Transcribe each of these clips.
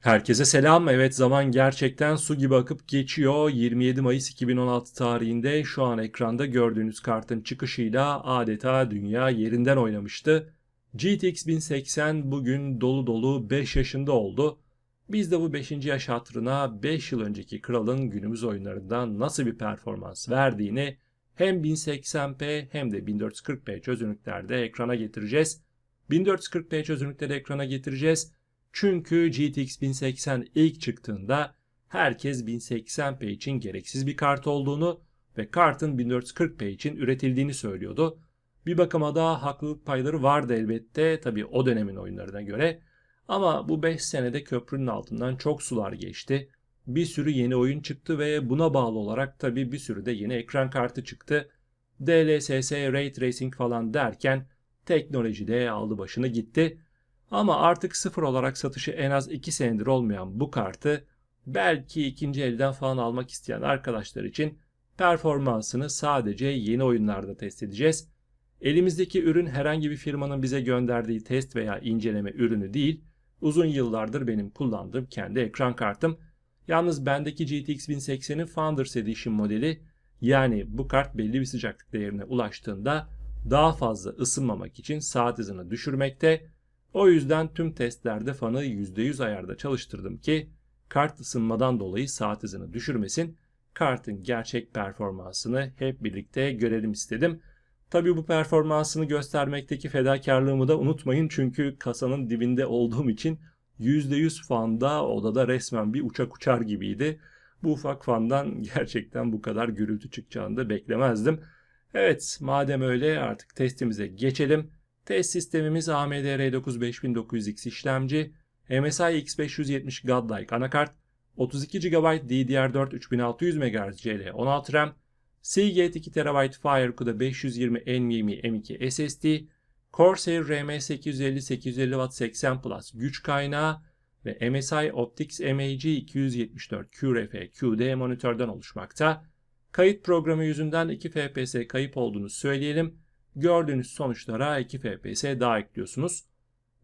Herkese selam. Evet zaman gerçekten su gibi akıp geçiyor. 27 Mayıs 2016 tarihinde şu an ekranda gördüğünüz kartın çıkışıyla adeta dünya yerinden oynamıştı. GTX 1080 bugün dolu dolu 5 yaşında oldu. Biz de bu 5. yaş hatırına 5 yıl önceki kralın günümüz oyunlarında nasıl bir performans verdiğini hem 1080p hem de 1440p çözünürlüklerde ekrana getireceğiz. 1440p çözünürlükleri ekrana getireceğiz. Çünkü GTX 1080 ilk çıktığında herkes 1080p için gereksiz bir kart olduğunu ve kartın 1440p için üretildiğini söylüyordu. Bir bakıma da haklılık payları vardı elbette tabii o dönemin oyunlarına göre. Ama bu 5 senede köprünün altından çok sular geçti. Bir sürü yeni oyun çıktı ve buna bağlı olarak tabii bir sürü de yeni ekran kartı çıktı. DLSS, Ray Tracing falan derken teknoloji de aldı başını gitti. Ama artık sıfır olarak satışı en az 2 senedir olmayan bu kartı belki ikinci elden falan almak isteyen arkadaşlar için performansını sadece yeni oyunlarda test edeceğiz. Elimizdeki ürün herhangi bir firmanın bize gönderdiği test veya inceleme ürünü değil, uzun yıllardır benim kullandığım kendi ekran kartım. Yalnız bendeki GTX 1080'in Founders Edition modeli yani bu kart belli bir sıcaklık değerine ulaştığında daha fazla ısınmamak için saat hızını düşürmekte o yüzden tüm testlerde fanı %100 ayarda çalıştırdım ki kart ısınmadan dolayı saat hızını düşürmesin. Kartın gerçek performansını hep birlikte görelim istedim. Tabii bu performansını göstermekteki fedakarlığımı da unutmayın çünkü kasanın dibinde olduğum için %100 fanda odada resmen bir uçak uçar gibiydi. Bu ufak fandan gerçekten bu kadar gürültü çıkacağını da beklemezdim. Evet madem öyle artık testimize geçelim. Test sistemimiz AMD R9 5900X işlemci, MSI X570 Godlike anakart, 32 GB DDR4 3600 MHz CL16 RAM, Seagate 2 TB FireCuda 520 NVMe M2 SSD, Corsair RM850 850 Watt 80 Plus güç kaynağı ve MSI Optix MAG 274 QRF QD monitörden oluşmakta. Kayıt programı yüzünden 2 FPS kayıp olduğunu söyleyelim gördüğünüz sonuçlara 2 FPS daha ekliyorsunuz.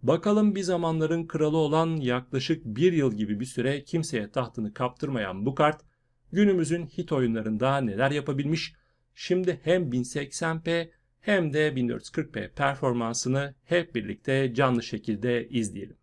Bakalım bir zamanların kralı olan yaklaşık bir yıl gibi bir süre kimseye tahtını kaptırmayan bu kart günümüzün hit oyunlarında neler yapabilmiş? Şimdi hem 1080p hem de 1440p performansını hep birlikte canlı şekilde izleyelim.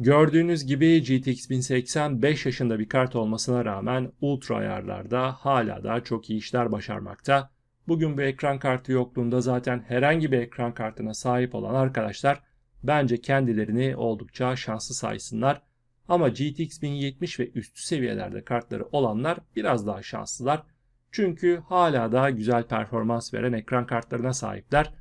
Gördüğünüz gibi GTX 1080 5 yaşında bir kart olmasına rağmen ultra ayarlarda hala da çok iyi işler başarmakta. Bugün bu ekran kartı yokluğunda zaten herhangi bir ekran kartına sahip olan arkadaşlar bence kendilerini oldukça şanslı saysınlar. Ama GTX 1070 ve üstü seviyelerde kartları olanlar biraz daha şanslılar. Çünkü hala da güzel performans veren ekran kartlarına sahipler.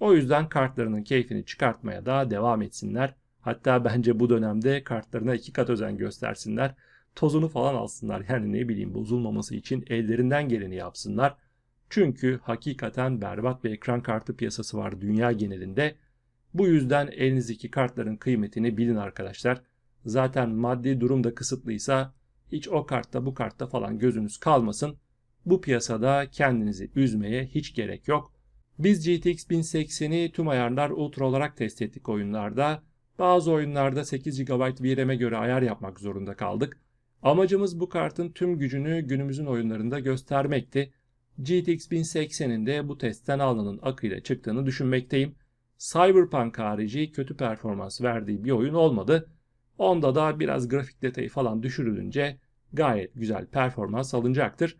O yüzden kartlarının keyfini çıkartmaya da devam etsinler. Hatta bence bu dönemde kartlarına iki kat özen göstersinler. Tozunu falan alsınlar. Yani ne bileyim bozulmaması için ellerinden geleni yapsınlar. Çünkü hakikaten berbat bir ekran kartı piyasası var dünya genelinde. Bu yüzden elinizdeki kartların kıymetini bilin arkadaşlar. Zaten maddi durum da kısıtlıysa hiç o kartta bu kartta falan gözünüz kalmasın. Bu piyasada kendinizi üzmeye hiç gerek yok. Biz GTX 1080'i tüm ayarlar ultra olarak test ettik oyunlarda. Bazı oyunlarda 8 GB VRAM'e göre ayar yapmak zorunda kaldık. Amacımız bu kartın tüm gücünü günümüzün oyunlarında göstermekti. GTX 1080'in de bu testten alnının akıyla çıktığını düşünmekteyim. Cyberpunk harici kötü performans verdiği bir oyun olmadı. Onda da biraz grafik detayı falan düşürülünce gayet güzel performans alınacaktır.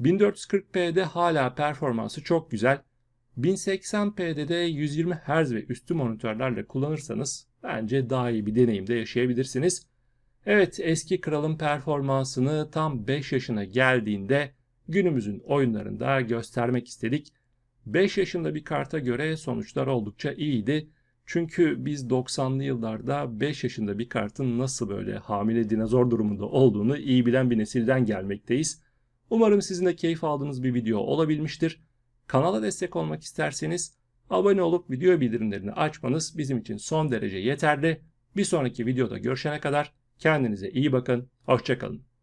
1440p'de hala performansı çok güzel. 1080p'de de 120 Hz ve üstü monitörlerle kullanırsanız bence daha iyi bir deneyimde yaşayabilirsiniz. Evet eski kralın performansını tam 5 yaşına geldiğinde günümüzün oyunlarında göstermek istedik. 5 yaşında bir karta göre sonuçlar oldukça iyiydi. Çünkü biz 90'lı yıllarda 5 yaşında bir kartın nasıl böyle hamile dinozor durumunda olduğunu iyi bilen bir nesilden gelmekteyiz. Umarım sizin de keyif aldığınız bir video olabilmiştir. Kanala destek olmak isterseniz abone olup video bildirimlerini açmanız bizim için son derece yeterli. Bir sonraki videoda görüşene kadar kendinize iyi bakın, hoşçakalın.